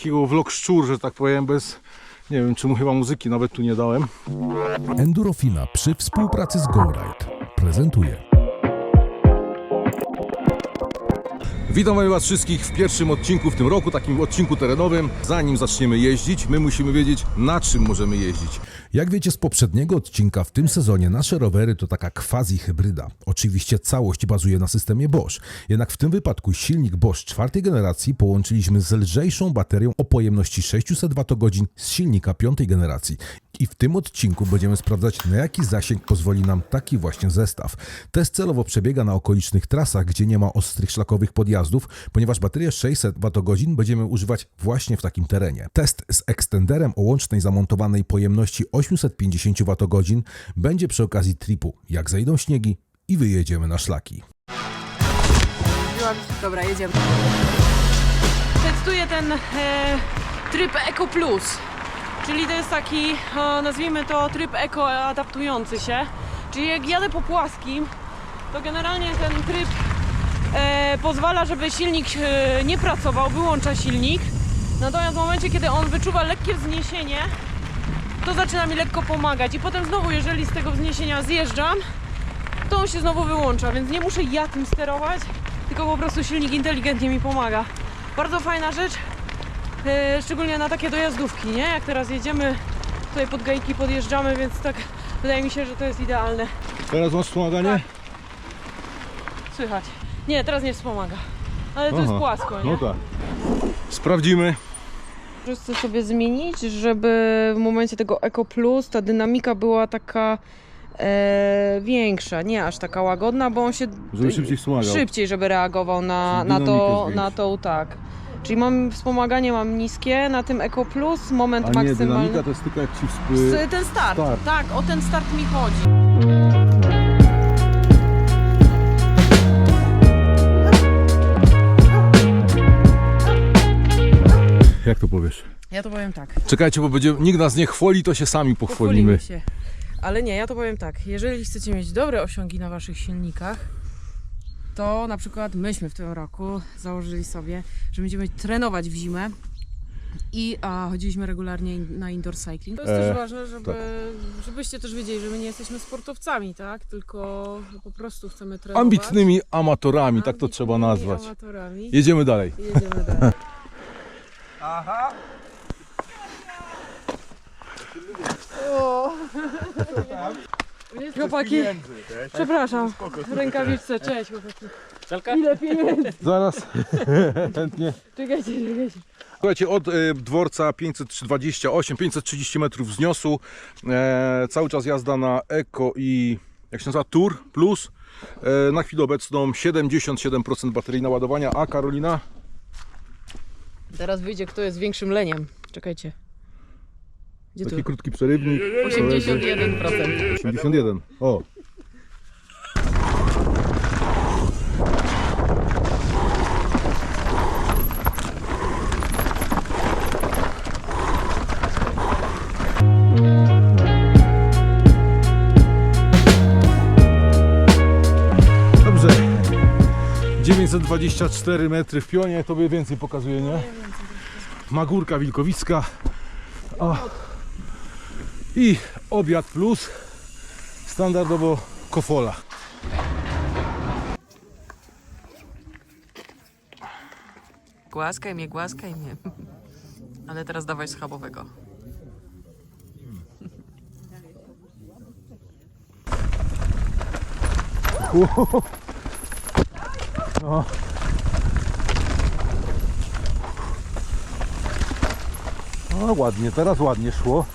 takiego vlog szczur, że tak powiem, bez, nie wiem czemu chyba muzyki nawet tu nie dałem. Endurofina przy współpracy z GoRide prezentuje. Witamy Was wszystkich w pierwszym odcinku w tym roku, takim odcinku terenowym. Zanim zaczniemy jeździć, my musimy wiedzieć, na czym możemy jeździć. Jak wiecie z poprzedniego odcinka, w tym sezonie nasze rowery to taka quasi hybryda. Oczywiście całość bazuje na systemie Bosch, jednak w tym wypadku silnik Bosch czwartej generacji połączyliśmy z lżejszą baterią o pojemności 600 Wh z silnika piątej generacji. I w tym odcinku będziemy sprawdzać, na jaki zasięg pozwoli nam taki właśnie zestaw. Test celowo przebiega na okolicznych trasach, gdzie nie ma ostrych szlakowych podjazdów, ponieważ baterię 600 Wh będziemy używać właśnie w takim terenie. Test z ekstenderem o łącznej zamontowanej pojemności 850 Wh będzie przy okazji tripu, jak zejdą śniegi i wyjedziemy na szlaki. Dobra, jedziemy. Testuję ten e, tryb Eco Plus, czyli to jest taki, nazwijmy to tryb eko adaptujący się. Czyli jak jadę po płaskim, to generalnie ten tryb e, pozwala, żeby silnik e, nie pracował, wyłącza silnik. Natomiast w momencie, kiedy on wyczuwa lekkie wzniesienie, to zaczyna mi lekko pomagać. I potem znowu, jeżeli z tego wzniesienia zjeżdżam, to on się znowu wyłącza, więc nie muszę ja tym sterować, tylko po prostu silnik inteligentnie mi pomaga. Bardzo fajna rzecz, szczególnie na takie dojazdówki, nie? Jak teraz jedziemy tutaj pod gajki, podjeżdżamy, więc tak wydaje mi się, że to jest idealne. Teraz masz wspomaganie? Tak. Słychać. Nie, teraz nie wspomaga. Ale to jest Aha. płasko, nie? No tak. Sprawdzimy. Chcę sobie zmienić, żeby w momencie tego Eco Plus ta dynamika była taka e, większa, nie aż taka łagodna, bo on się Żeby szybciej wspomagał. szybciej, żeby reagował na, na, to, na to tak. Czyli mam wspomaganie mam niskie na tym Eco Plus, moment A nie, maksymalny. dynamika to jest tylko jak ci wspy... Z- Ten start. Start. tak, o ten start mi chodzi. Jak to powiesz? Ja to powiem tak. Czekajcie, bo będzie, nikt nas nie chwali, to się sami pochwalimy. się. Ale nie, ja to powiem tak. Jeżeli chcecie mieć dobre osiągi na waszych silnikach, to na przykład myśmy w tym roku założyli sobie, że będziemy trenować w zimę i a, chodziliśmy regularnie in- na indoor cycling. To jest E, też ważne, żeby, żebyście też wiedzieli, że my nie jesteśmy sportowcami, tak? Tylko po prostu chcemy trenować. Ambitnymi amatorami, tak to Ambitnymi trzeba nazwać. Amatorami. Jedziemy dalej. Jedziemy dalej. Chłopaki, przepraszam, rękawiczce, cześć chłopaki. Ile pieniędzy? Zaraz chętnie. Czekajcie, czekajcie. Słuchajcie, od y, dworca 528, 530 metrów wzniosu, e, cały czas jazda na Eko i jak się nazywa Tour Plus. E, na chwilę obecną 77% baterii naładowania, a Karolina Teraz wyjdzie, kto jest większym leniem. Czekajcie. Gdzie tu? taki krótki przerywnik 81%. 81. O, Dobrze. 924 metry w pionie, tobie więcej pokazuje, nie? Magórka Wilkowicka. O. I obiad plus standardowo kofola. Głaskaj mnie, głaskaj mnie. Ale teraz dawaj schabowego. No ładnie, teraz ładnie szło.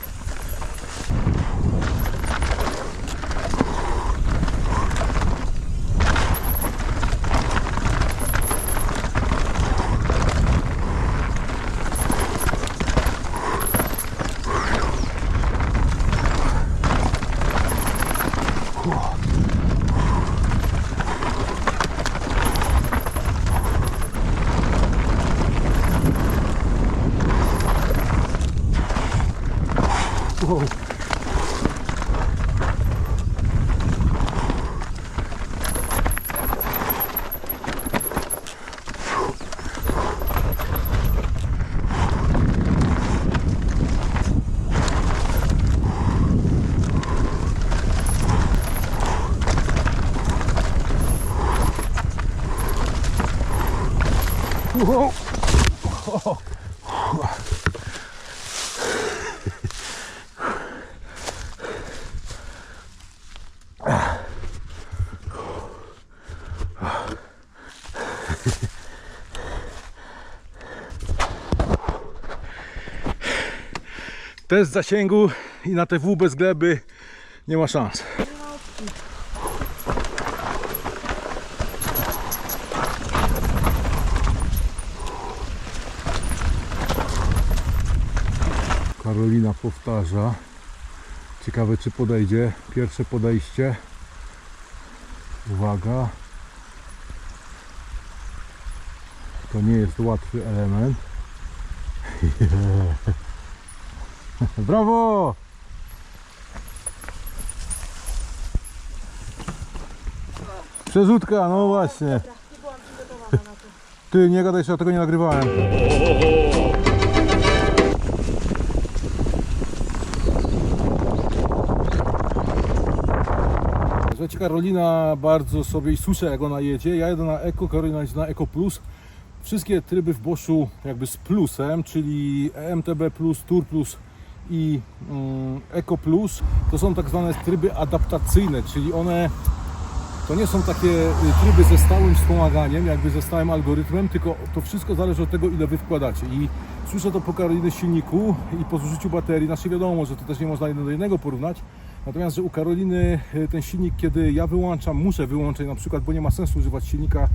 Test zasięgu i na TW bez gleby nie ma szans. Karolina powtarza. Ciekawe czy podejdzie. Pierwsze podejście. Uwaga. To nie jest łatwy element. Brawo! Przerzutka, no właśnie. Ty nie gadaj, że ja tego nie nagrywałem. Karolina bardzo sobie i słyszę jak ona jedzie. Ja jedę na Eko, Karolina jedzie na Eko Plus. Wszystkie tryby w Boschu jakby z plusem, czyli MTB Plus, Tour Plus i mm, Eco Plus, to są tak zwane tryby adaptacyjne, czyli one to nie są takie y, tryby ze stałym wspomaganiem, jakby ze stałym algorytmem, tylko to wszystko zależy od tego, ile wy wkładacie. I słyszę to po Karoliny silniku i po zużyciu baterii. Znaczy wiadomo, że to też nie można jeden do jednego porównać. Natomiast, że u Karoliny y, ten silnik, kiedy ja wyłączam, muszę wyłączyć na przykład, bo nie ma sensu używać silnika,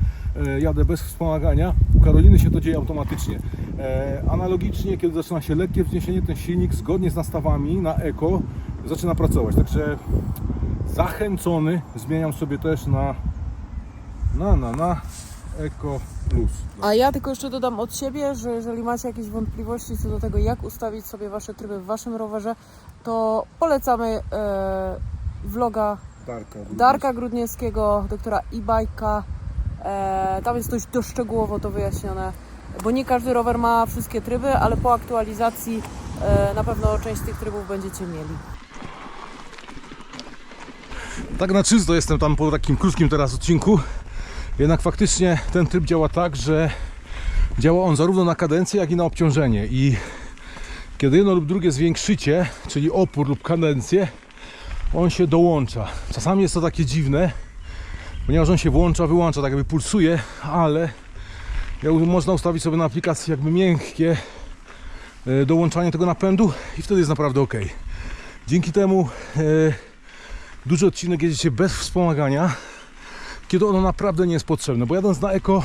e, jadę bez wspomagania, u Karoliny się to dzieje automatycznie. E, Analogicznie, kiedy zaczyna się lekkie wzniesienie, ten silnik zgodnie z nastawami na eko zaczyna pracować. Także zachęcony zmieniam sobie też na na na na Eco Plus. A ja tylko jeszcze dodam od siebie, że jeżeli macie jakieś wątpliwości co do tego, jak ustawić sobie wasze tryby w waszym rowerze, to polecamy e, vloga Darka. Darka Grudniewskiego, doktora e-bike'a. E, tam jest dość doszczegółowo to wyjaśnione, bo nie każdy rower ma wszystkie tryby, ale po aktualizacji e, na pewno część z tych trybów będziecie mieli. Tak na czysto jestem tam po takim krótkim teraz odcinku. Jednak faktycznie ten tryb działa tak, że działa on zarówno na kadencję, jak i na obciążenie. I kiedy jedno lub drugie zwiększycie, czyli opór lub kadencję, on się dołącza. Czasami jest to takie dziwne, ponieważ on się włącza, wyłącza, tak jakby pulsuje, ale można ustawić sobie na aplikacji jakby miękkie e, dołączanie tego napędu i wtedy jest naprawdę ok. Dzięki temu e, duży odcinek jedziecie bez wspomagania, kiedy ono naprawdę nie jest potrzebne. Bo jadąc na eko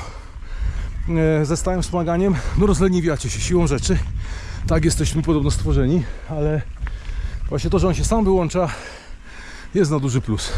e, ze stałym wspomaganiem, no rozleniwiacie się siłą rzeczy. Tak jesteśmy podobno stworzeni, ale właśnie to, że on się sam wyłącza, jest na duży plus.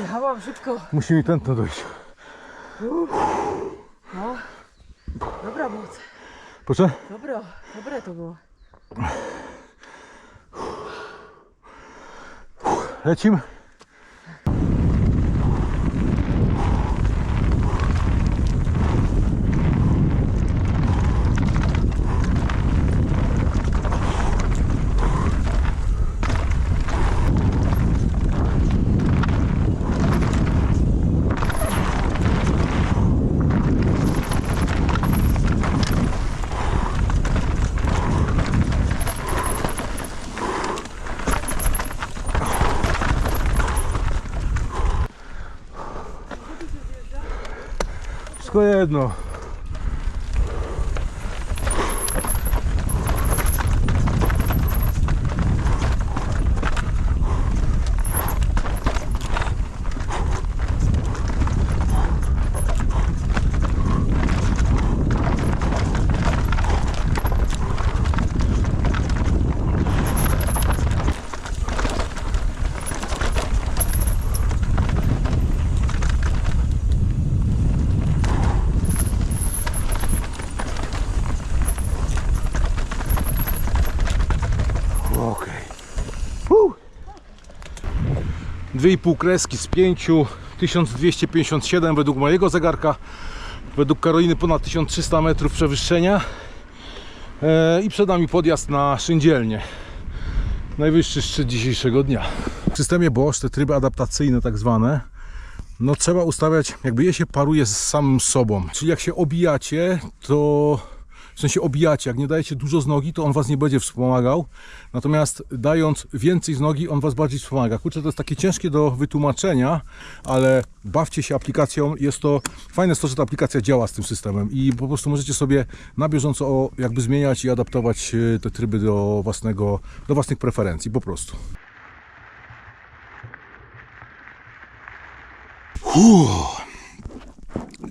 Jechałam szybko. Musi mi tętno dojść. No, dobra moc. Proszę? Dobra, dobre to było. Lecimy? svejedno 2,5 kreski z 5, 1257 według mojego zegarka, według Karoliny ponad 1300 metrów przewyższenia e, i przed nami podjazd na Szyndzielnie. Najwyższy szczyt dzisiejszego dnia. W systemie Bosch te tryby adaptacyjne tak zwane no trzeba ustawiać, jakby je się paruje z samym sobą. Czyli jak się obijacie, to w sensie obijacie, jak nie dajecie dużo z nogi, to on was nie będzie wspomagał. Natomiast dając więcej z nogi, on was bardziej wspomaga. Kurczę, to jest takie ciężkie do wytłumaczenia, ale bawcie się aplikacją. Jest to fajne, jest to, że ta aplikacja działa z tym systemem i po prostu możecie sobie na bieżąco jakby zmieniać i adaptować e, te tryby do własnego, do własnych preferencji, po prostu.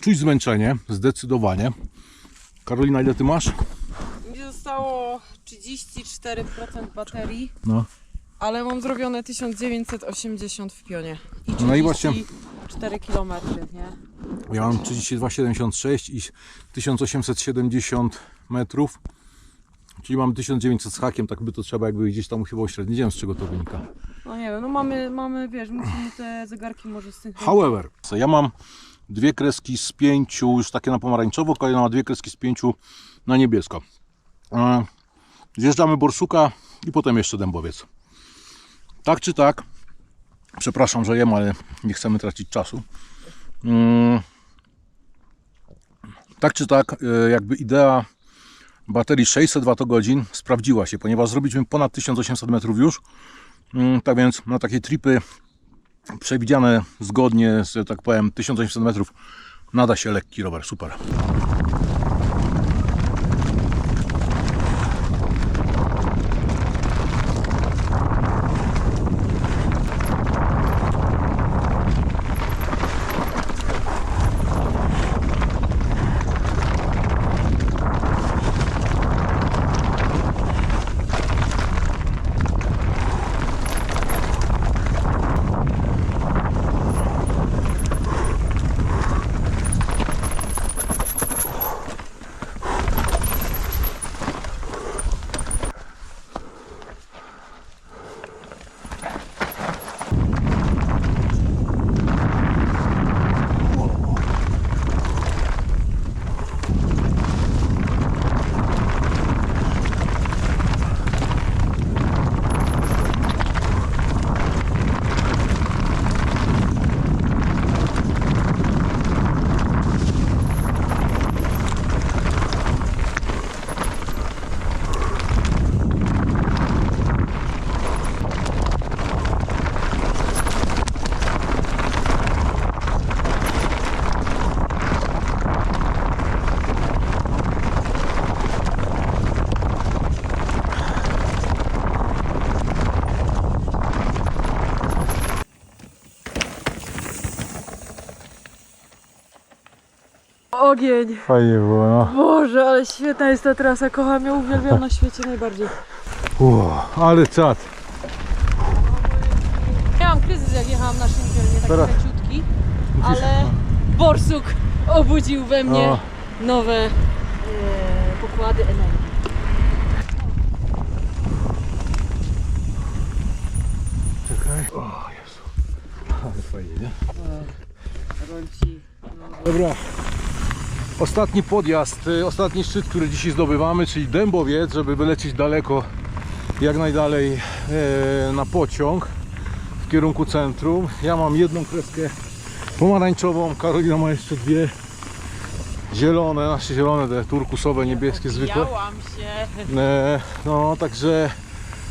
Czuć zmęczenie, zdecydowanie. Karolina, ile ty masz? Mi zostało 34% baterii, No. ale mam zrobione 1980 w pionie. I No i właśnie- 4 km, nie? Ja mam 32,76 i 1870 metrów. Czyli mam 1900 z hakiem, tak by to trzeba jakby gdzieś tam chyba uśrednić. Nie wiem z czego to wynika. No nie wiem, no mamy, mamy wiesz, musimy te zegarki może z tych... However, so ja mam dwie kreski z pięciu, już takie na pomarańczowo, kolejna ma dwie kreski z pięciu na niebiesko. E, Zjeżdżamy Borsuka i potem jeszcze Dębowiec. Tak czy tak, przepraszam, że jem, ale nie chcemy tracić czasu. Mm, Tak czy tak, e, jakby idea baterii 600 Wh sprawdziła się, ponieważ zrobiliśmy ponad 1800 metrów już. Mm, Tak więc na takie tripy przewidziane zgodnie z, tak powiem, 1800 metrów nada się lekki rower, super. Ogień! Fajnie było, no. Boże, ale świetna jest ta trasa, kocham ją, uwielbiam na świecie najbardziej. ale czad. Miałam kryzys jak jechałam na szyndzielnie, taki Teraz- leciutki, ale borsuk obudził we mnie O. nowe e, pokłady energii. Czekaj. O Jezu. Ale fajnie, nie? Rąci. Dobra. Ostatni podjazd, y, ostatni szczyt, który dzisiaj zdobywamy, czyli Dębowiec, żeby wylecieć daleko, jak najdalej e, na pociąg w kierunku centrum. Ja mam jedną kreskę pomarańczową, Karolina ma jeszcze dwie zielone, nasze zielone, te turkusowe, niebieskie zwykłe. Się. E, no, także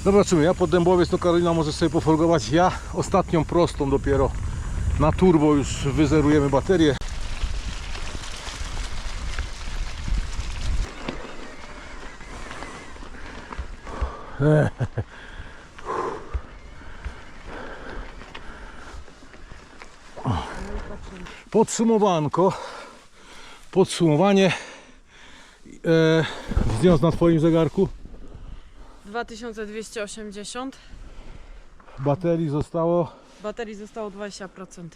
zobaczymy. Ja pod Dębowiec to Karolina może sobie pofolgować. Ja ostatnią prostą dopiero na turbo już wyzerujemy baterię. Podsumowanko. Podsumowanie. E, na Twoim zegarku. 2280, Baterii zostało, baterii zostało 20%.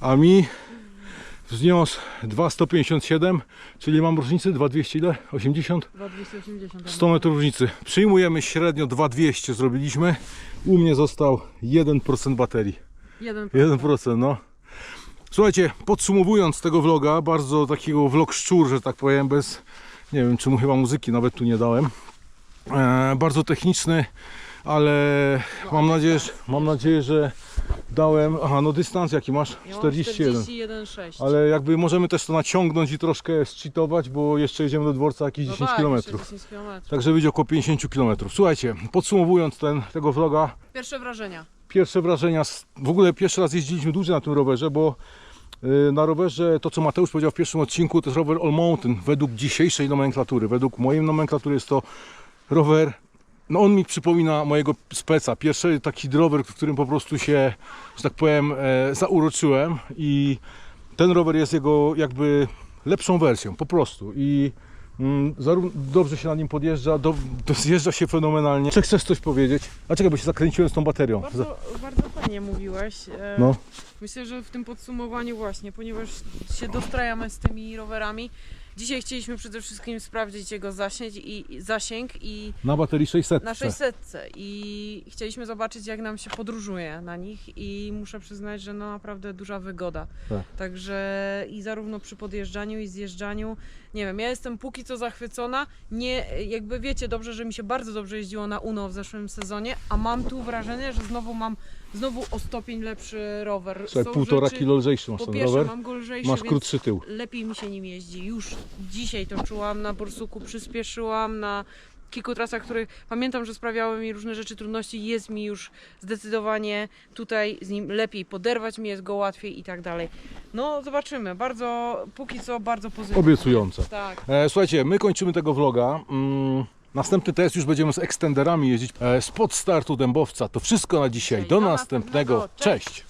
a mi wzniósł 2,157, czyli mam różnicę 2,200 ile? 80? 2280. 100 metrów różnicy. Przyjmujemy średnio 2,200 zrobiliśmy. U mnie został 1% baterii. 1%. 1%, no. Słuchajcie, podsumowując tego vloga, bardzo takiego vlog szczur, że tak powiem, bez, nie wiem, czemu chyba muzyki nawet tu nie dałem. E, bardzo techniczny, ale mam nadzieję, że, mam nadzieję, że dałem, aha, no dystans jaki masz? Ja mam 41. 41,6. Ale jakby możemy też to naciągnąć i troszkę zcheatować, bo jeszcze jedziemy do dworca jakieś 10 tak, km. jeszcze 10 kilometrów. Także wyjdzie około 50 km. Słuchajcie, podsumowując ten, tego vloga, Pierwsze wrażenia. pierwsze wrażenia. W ogóle pierwszy raz jeździliśmy dłużej na tym rowerze, bo y, na rowerze to, co Mateusz powiedział w pierwszym odcinku, to jest rower All Mountain. Według dzisiejszej nomenklatury, według mojej nomenklatury jest to rower. No on mi przypomina mojego speca. Pierwszy taki rower, w którym po prostu się, że tak powiem, e, zauroczyłem i ten rower jest jego jakby lepszą wersją, po prostu. I mm, zarówno dobrze się na nim podjeżdża, do, do, zjeżdża się fenomenalnie. Czy chcesz coś powiedzieć? A czekaj, bo się zakręciłem z tą baterią. Bardzo, bardzo fajnie mówiłeś. E, No. Myślę, że w tym podsumowaniu właśnie, ponieważ się dostrajamy z tymi rowerami, dzisiaj chcieliśmy przede wszystkim sprawdzić jego zasięg i, zasięg i Na baterii 600. na 600 i chcieliśmy zobaczyć jak nam się podróżuje na nich i muszę przyznać, że no naprawdę duża wygoda. Tak. Także i zarówno przy podjeżdżaniu i zjeżdżaniu, nie wiem, ja jestem póki co zachwycona. Nie, jakby wiecie dobrze, że mi się bardzo dobrze jeździło na Uno w zeszłym sezonie, a mam tu wrażenie, że znowu mam znowu o stopień lepszy rower. Słuchaj, Są półtora rzeczy- kilo lżejszy masz Po ten pierwsze rower. mam go lżejszy, Masz więc krótszy tył. lepiej mi się nim jeździ. Już dzisiaj to czułam na Borsuku, przyspieszyłam na kilku trasach, których pamiętam, że sprawiały mi różne rzeczy trudności. Jest mi już zdecydowanie tutaj z nim lepiej poderwać, mi jest go łatwiej i tak dalej. No zobaczymy. Bardzo, póki co bardzo pozytywnie. Obiecujące. Tak. E, słuchajcie, my kończymy tego vloga. Mm, następny test już będziemy z extenderami jeździć. E, spod startu Dębowca. To wszystko na dzisiaj. Dzisiaj. Do Do następnego. następnego. Cześć.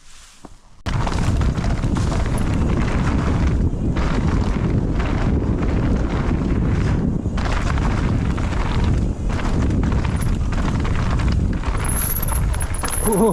Cześć.